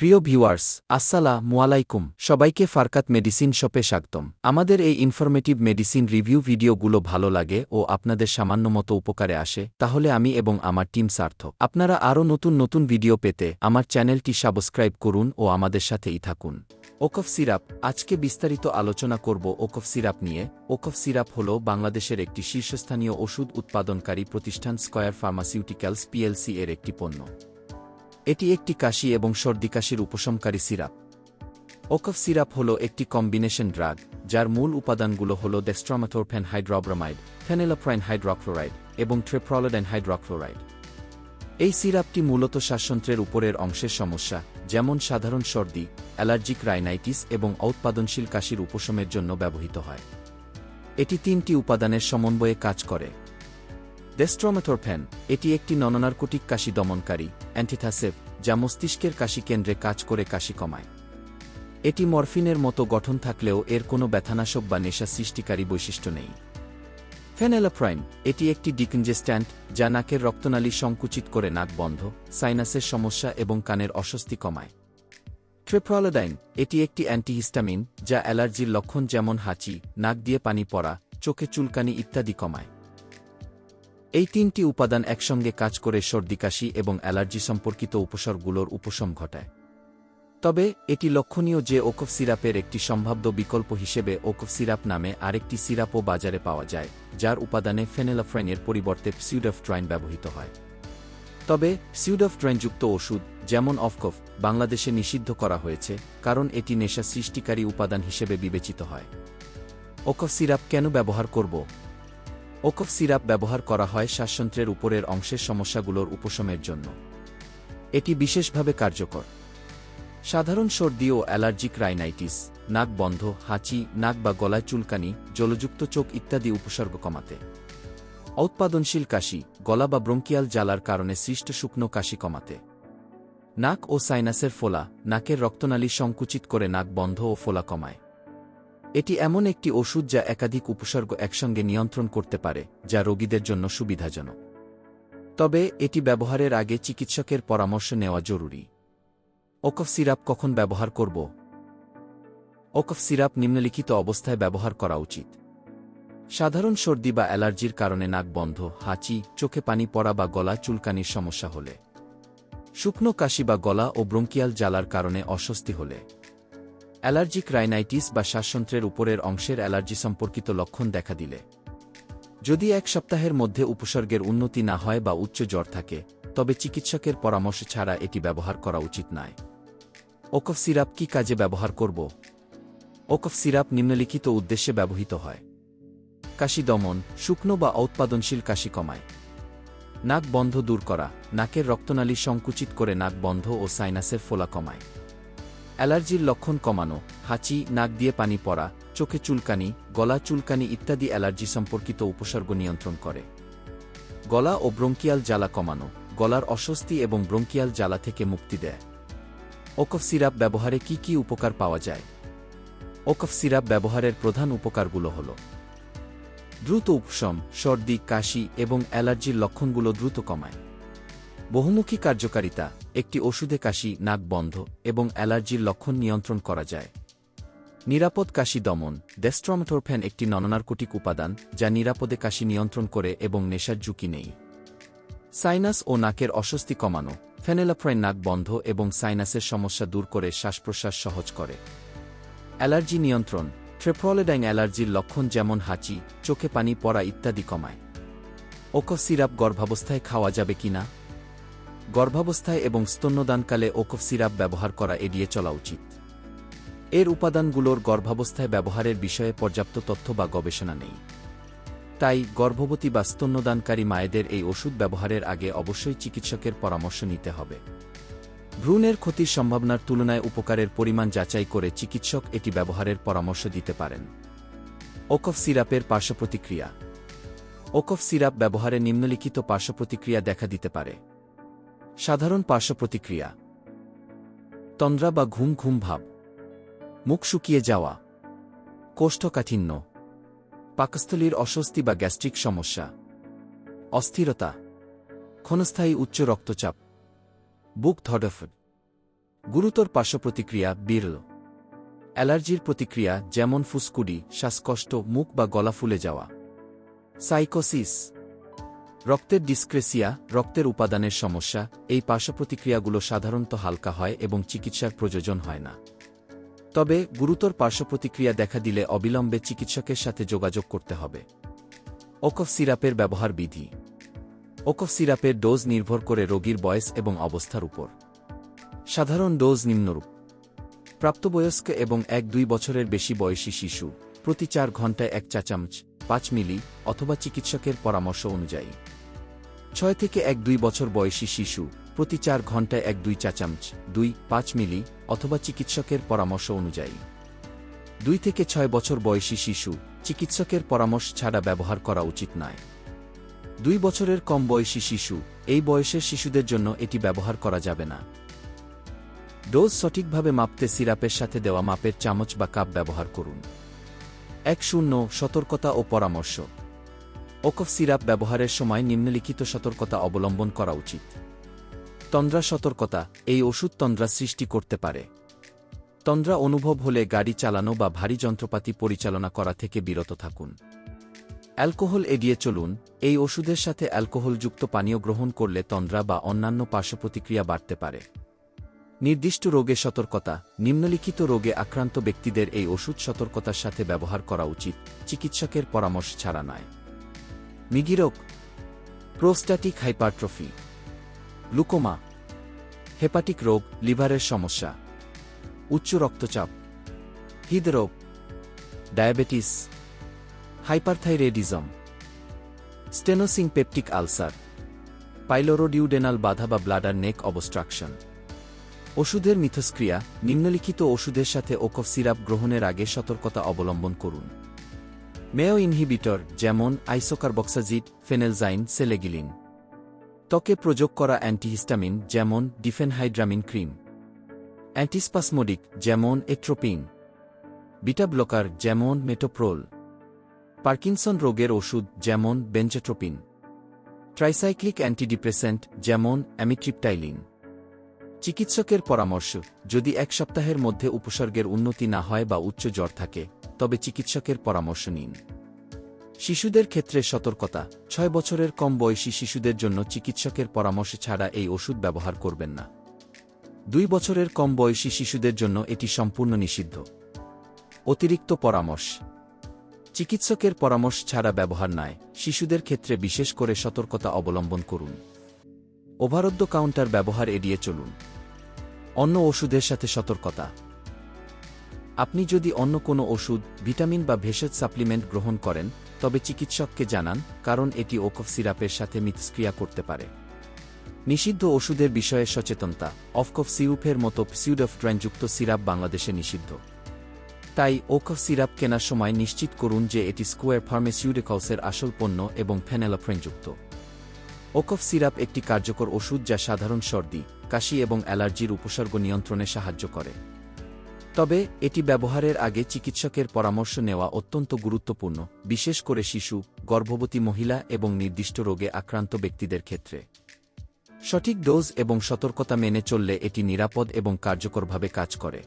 প্রিয় ভিউয়ার্স আসসালা মুয়ালাইকুম সবাইকে ফারকাত মেডিসিন শপে স্বাগতম। আমাদের এই ইনফরমেটিভ মেডিসিন রিভিউ ভিডিওগুলো ভালো লাগে ও আপনাদের সামান্য মতো উপকারে আসে, তাহলে আমি এবং আমার টিম সার্থক। আপনারা আরও নতুন নতুন ভিডিও পেতে আমার চ্যানেলটি সাবস্ক্রাইব করুন ও আমাদের সাথেই থাকুন। ওকফ সিরাপ, আজকে বিস্তারিত আলোচনা করব ওকফ সিরাপ নিয়ে। ওকফ সিরাপ হল বাংলাদেশের একটি শীর্ষস্থানীয় ওষুধ উৎপাদনকারী প্রতিষ্ঠান স্কয়ার ফার্মাসিউটিক্যালস পিএলসি এর একটি পণ্য। এটি একটি কাশি এবং সর্দি কাশির উপশমকারী সিরাপ। ওকফ সিরাপ হল একটি কম্বিনেশন ড্রাগ, যার মূল উপাদানগুলো হল ডেস্ট্রামাথোরফেন হাইড্রোব্রামাইড, ফেনেলাপ্রাইন হাইড্রোক্লোরাইড এবং ট্রেপ্রলোডেন হাইড্রোক্লোরাইড। এই সিরাপটি মূলত শ্বাসযন্ত্রের উপরের অংশের সমস্যা, যেমন সাধারণ সর্দি, অ্যালার্জিক রাইনাইটিস এবং ঔৎপাদনশীল কাশির উপশমের জন্য ব্যবহৃত হয়। এটি তিনটি উপাদানের সমন্বয়ে কাজ করে। ডেস্ট্রোমেথোরফেন এটি একটি নননার্কোটিক কাশি দমনকারী অ্যান্টিথাসেভ যা মস্তিষ্কের কাশি কেন্দ্রে কাজ করে কাশি কমায়। এটি মরফিনের মতো গঠন থাকলেও এর কোনো ব্যথানাশক বা নেশা সৃষ্টিকারী বৈশিষ্ট্য নেই। ফেনেলাপ্রাইন, এটি একটি ডিকনজেস্ট্যান্ট, যা নাকের রক্তনালী সংকুচিত করে নাক বন্ধ, সাইনাসের সমস্যা এবং কানের অস্বস্তি কমায়। ট্রেপ্রলোডাইন এটি একটি অ্যান্টিহিস্টামিন, যা অ্যালার্জির লক্ষণ যেমন হাঁচি, নাক দিয়ে পানি পড়া, চোখে চুলকানি ইত্যাদি কমায়। এই তিনটি উপাদান একসঙ্গে কাজ করে সর্দিকাশি এবং অ্যালার্জি সম্পর্কিত উপসর্গগুলোর উপশম ঘটায়। তবে, এটি লক্ষণীয় যে ওকফ সিরাপের একটি সম্ভাব্য বিকল্প হিসেবে ওকফ সিরাপ নামে আরেকটি সিরাপও বাজারে পাওয়া যায়, যার উপাদানে ফেনেলাফ্রাইনের পরিবর্তে সিউডফট্রাইন ব্যবহৃত হয়। তবে সিউডফট্রাইনযুক্ত ওষুধ, যেমন অফকফ, বাংলাদেশে নিষিদ্ধ করা হয়েছে, কারণ এটি নেশা সৃষ্টিকারী উপাদান হিসেবে বিবেচিত হয়। ওকফ সিরাপ কেন ব্যবহার করব? ওকফ সিরাপ ব্যবহার করা হয় শ্বাসযন্ত্রের উপরের অংশের সমস্যাগুলোর উপশমের জন্য। এটি বিশেষভাবে কার্যকর। সাধারণ সর্দি ও অ্যালার্জিক রাইনাইটিস, নাক বন্ধ, হাঁচি, নাক বা গলায় চুলকানি, জলযুক্ত চোখ ইত্যাদি উপসর্গ কমাতে। উৎপাদনশীল কাশি, গলা বা ব্রঙ্কিয়াল জ্বালার কারণে সৃষ্ট শুকনো কাশি কমাতে। নাক ও সাইনাসের ফোলা, নাকের রক্তনালী সংকুচিত করে নাক বন্ধ ও ফোলা কমায়। এটি এমন একটি ওষুধ যা একাধিক উপসর্গ একসঙ্গে নিয়ন্ত্রণ করতে পারে, যা রোগীদের জন্য সুবিধাজনক। তবে, এটি ব্যবহারের আগে চিকিৎসকের পরামর্শ নেওয়া জরুরি। ওকফ সিরাপ কখন ব্যবহার করব? ওকফ সিরাপ নিম্নলিখিত অবস্থায় ব্যবহার করা উচিত। সাধারণ সর্দি বা অ্যালার্জির কারণে নাক বন্ধ, হাঁচি, চোখে পানি পড়া বা গলা চুলকানির সমস্যা হলে। শুকনো কাশি বা গলা ও ব্রঙ্কিয়াল জ্বালার কারণে অস্বস্তি হলে। অ্যালার্জিক রাইনাইটিস বা শ্বাসযন্ত্রের উপরের অংশের অ্যালার্জি সম্পর্কিত লক্ষণ দেখা দিলে। যদি এক সপ্তাহের মধ্যে উপসর্গের উন্নতি না হয় বা উচ্চ জ্বর থাকে, তবে চিকিৎসকের পরামর্শ ছাড়া এটি ব্যবহার করা উচিত নয়। ওকফ সিরাপ কি কাজে ব্যবহার করব? ওকফ সিরাপ নিম্নলিখিত উদ্দেশ্যে ব্যবহৃত হয়। কাশি দমন, শুকনো বা উৎপাদনশীল কাশি কমায়। নাক বন্ধ দূর করা, নাকের রক্তনালী সংকুচিত করে নাক বন্ধ ও সাইনাসের ফোলা কমায়। অ্যালার্জির লক্ষণ কমানো, হাঁচি, নাক দিয়ে পানি পড়া, চোখে চুলকানি, গলা চুলকানি ইত্যাদি অ্যালার্জি সম্পর্কিত উপসর্গ নিয়ন্ত্রণ করে। গলা ও ব্রঙ্কিয়াল জ্বালা কমানো, গলার অস্বস্তি এবং ব্রঙ্কিয়াল জ্বালা থেকে মুক্তি দেয়। ওকফ সিরাপ ব্যবহারে কি কি উপকার পাওয়া যায়? ওকফ সিরাপ ব্যবহারের প্রধান উপকারগুলো হল, দ্রুত উপশম, সর্দি, কাশি এবং অ্যালার্জির লক্ষণগুলো দ্রুত কমায়। বহুমুখী কার্যকারিতা, একটি ওষুধে কাশি, নাক বন্ধ এবং অ্যালার্জির লক্ষণ নিয়ন্ত্রণ করা যায়। নিরাপদ কাশি দমন ডেস্ট্রমেটোরফ্যান একটি নননার্কোটিক উপাদান যা নিরাপদে কাশি নিয়ন্ত্রণ করে এবং নেশার ঝুঁকি নেই। সাইনাস ও নাকের অস্বস্তি কমানো ফেনেলাফ্রাইন নাক বন্ধ এবং সাইনাসের সমস্যা দূর করে শ্বাস প্রশ্বাস সহজ করে। অ্যালার্জি নিয়ন্ত্রণ ট্রেফ্রলেডাইন অ্যালার্জির লক্ষণ যেমন হাঁচি, চোখে পানি পড়া ইত্যাদি কমায়। ওকো সিরাপ গর্ভাবস্থায় খাওয়া যাবে কিনা গর্ভাবস্থায় এবং স্তন্যদানকালে ওকফ সিরাপ ব্যবহার করা এড়িয়ে চলা উচিত। এর উপাদানগুলোর গর্ভাবস্থায় ব্যবহারের বিষয়ে পর্যাপ্ত তথ্য বা গবেষণা নেই। তাই গর্ভবতী বা স্তন্যদানকারী মায়েদের এই ওষুধ ব্যবহারের আগে অবশ্যই চিকিৎসকের পরামর্শ নিতে হবে। ভ্রূণের ক্ষতির সম্ভাবনার তুলনায় উপকারের পরিমাণ যাচাই করে চিকিৎসক এটি ব্যবহারের পরামর্শ দিতে পারেন। ওকফ সিরাপের পার্শ্বপ্রতিক্রিয়া। ওকফ সিরাপ ব্যবহারে নিম্নলিখিত পার্শ্বপ্রতিক্রিয়া দেখা দিতে পারে। সাধারণ পার্শ্বপ্রতিক্রিয়া। তন্দ্রা বা ঘুম ঘুম ভাব। মুখ শুকিয়ে যাওয়া। কোষ্ঠকাঠিন্য। পাকস্থলীর অস্বস্তি বা গ্যাস্ট্রিক সমস্যা। অস্থিরতা। ক্ষণস্থায়ী উচ্চ রক্তচাপ। বুক ধডফ গুরুতর পার্শ্বপ্রতিক্রিয়া বিরল। অ্যালার্জির প্রতিক্রিয়া যেমন ফুসকুডি, শ্বাসকষ্ট, মুখ বা গলা ফুলে যাওয়া। সাইকোসিস। রক্তের ডিসক্রেসিয়া, রক্তের উপাদানের সমস্যা, এই পার্শ্বপ্রতিক্রিয়াগুলো সাধারণত হালকা হয় এবং চিকিৎসার প্রয়োজন হয় না। তবে, গুরুতর পার্শ্বপ্রতিক্রিয়া দেখা দিলে অবিলম্বে চিকিৎসকের সাথে যোগাযোগ করতে হবে। ওকফ সিরাপের ব্যবহার বিধি। ওকফ সিরাপের ডোজ নির্ভর করে রোগীর বয়স এবং অবস্থার উপর। সাধারণ ডোজ নিম্নরূপ। প্রাপ্তবয়স্ক এবং এক দুই বছরের বেশি বয়সী শিশু প্রতি চার ঘন্টায় এক চা চামচ পাঁচ মিলি অথবা চিকিৎসকের পরামর্শ অনুযায়ী। ছয় থেকে এক দুই বছর বয়সী শিশু প্রতি চার ঘন্টায় এক দুই চা চামচ, দুই, পাঁচ মিলি অথবা চিকিৎসকের পরামর্শ অনুযায়ী। দুই থেকে ছয় বছর বয়সী শিশু চিকিৎসকের পরামর্শ ছাড়া ব্যবহার করা উচিত নয়। দুই বছরের কম বয়সী শিশু এই বয়সের শিশুদের জন্য এটি ব্যবহার করা যাবে না। ডোজ সঠিকভাবে মাপতে সিরাপের সাথে দেওয়া মাপের চামচ বা কাপ ব্যবহার করুন। এক শূন্য, সতর্কতা ও পরামর্শ। ওকফ সিরাপ ব্যবহারের সময় নিম্নলিখিত সতর্কতা অবলম্বন করা উচিত। তন্দ্রা সতর্কতা, এই ওষুধ তন্দ্রা সৃষ্টি করতে পারে। তন্দ্রা অনুভব হলে গাড়ি চালানো বা ভারী যন্ত্রপাতি পরিচালনা করা থেকে বিরত থাকুন। অ্যালকোহল এড়িয়ে চলুন, এই ওষুধের সাথে অ্যালকোহলযুক্ত পানীয় গ্রহণ করলে তন্দ্রা বা অন্যান্য পার্শ্বপ্রতিক্রিয়া বাড়তে পারে। নির্দিষ্ট রোগে সতর্কতা, নিম্নলিখিত রোগে আক্রান্ত ব্যক্তিদের এই ওষুধ সতর্কতার সাথে ব্যবহার করা উচিত, চিকিৎসকের পরামর্শ ছাড়া নয়। মিগিরোগ প্রোস্ট্যাটিক হাইপারট্রফি, গ্লুকোমা, হেপাটিক রোগ, লিভারের সমস্যা, উচ্চ রক্তচাপ, হৃদরোগ, diabetes hyperthyroidism stenosing peptic ulcer, pyloroduodenal বাধা বা ব্লাডার নেক অবস্ট্রাকশন। ওষুধের মিথস্ক্রিয়া, নিম্নলিখিত ওষুধের সাথে ওকফ সিরাপ গ্রহণের আগে সতর্কতা অবলম্বন করুন। মেয় ইনহিবিটর, যেমন আইসোকার্বক্সাজিড, ফেনেলজাইন, সেলেগিলিন। ত্বকে প্রযোগ করা অ্যান্টিহিস্টামিন, যেমন ডিফেনহাইড্রামিন ক্রিম। অ্যান্টিস্পাসমোডিক, যেমন এট্রোপিন। বিটা ব্লকার, যেমন মেটোপ্রোল। পার্কিনসন রোগের ওষুধ, যেমন বেঞ্চেট্রোপিন ট্রাইসাইক্লিক অ্যান্টিডিপ্রেসেন্ট, যেমন অ্যামিট্রিপটাইলিন। চিকিৎসকের পরামর্শ, যদি এক সপ্তাহের মধ্যে উপসর্গের উন্নতি না হয় বা উচ্চ জ্বর থাকে, তবে চিকিৎসকের পরামর্শ নিন। শিশুদের ক্ষেত্রে সতর্কতা, ছয় বছরের কম বয়সী শিশুদের জন্য চিকিৎসকের পরামর্শ ছাড়া এই ওষুধ ব্যবহার করবেন না। দুই বছরের কম বয়সী শিশুদের জন্য এটি সম্পূর্ণ নিষিদ্ধ। অতিরিক্ত পরামর্শ, চিকিৎসকের পরামর্শ ছাড়া ব্যবহার নয়, শিশুদের ক্ষেত্রে বিশেষ করে সতর্কতা অবলম্বন করুন। ওভারদ্য কাউন্টার ব্যবহার এড়িয়ে চলুন। অন্য ওষুধের সাথে সতর্কতা। আপনি যদি অন্য কোনো ওষুধ, ভিটামিন বা ভেষজ সাপ্লিমেন্ট গ্রহণ করেন, তবে চিকিৎসককে জানান, কারণ এটি ওকফ সিরাপের সাথে মিথস্ক্রিয়া করতে পারে। নিষিদ্ধ ওষুধের বিষয়ে সচেতনতা। অফকফ সিউফের মতো সিউডফট্রাইনযুক্ত সিরাপ বাংলাদেশে নিষিদ্ধ। তাই ওকফ সিরাপ কেনার সময় নিশ্চিত করুন যে এটি স্কোয়ার ফার্মেসিউটিক্যালসের আসল পণ্য এবং ফেনেলাফ্রেনযুক্ত ওকফ সিরাপ একটি কার্যকর ওষুধ যা সাধারণ সর্দি, কাশি এবং অ্যালার্জির উপসর্গ নিয়ন্ত্রণে সাহায্য করে। তবে, এটি ব্যবহারের আগে চিকিৎসকের পরামর্শ নেওয়া অত্যন্ত গুরুত্বপূর্ণ, বিশেষ করে শিশু, গর্ভবতী মহিলা এবং নির্দিষ্ট রোগে আক্রান্ত ব্যক্তিদের ক্ষেত্রে। সঠিক ডোজ এবং সতর্কতা মেনে চললে এটি নিরাপদ এবং কার্যকরভাবে কাজ করে।